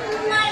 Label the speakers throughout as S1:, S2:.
S1: my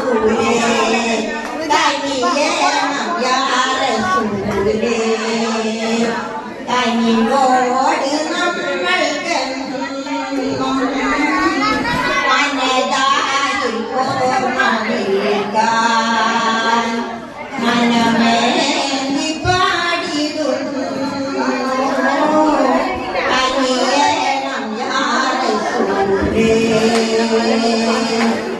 S1: റസൂലേ കനിയേണം യാ റസൂലേ കനിവോട് നമ്മൾക്കെന്നും മനതായി ഓർമ്മ നൽകാൻ മനമേ Yeah.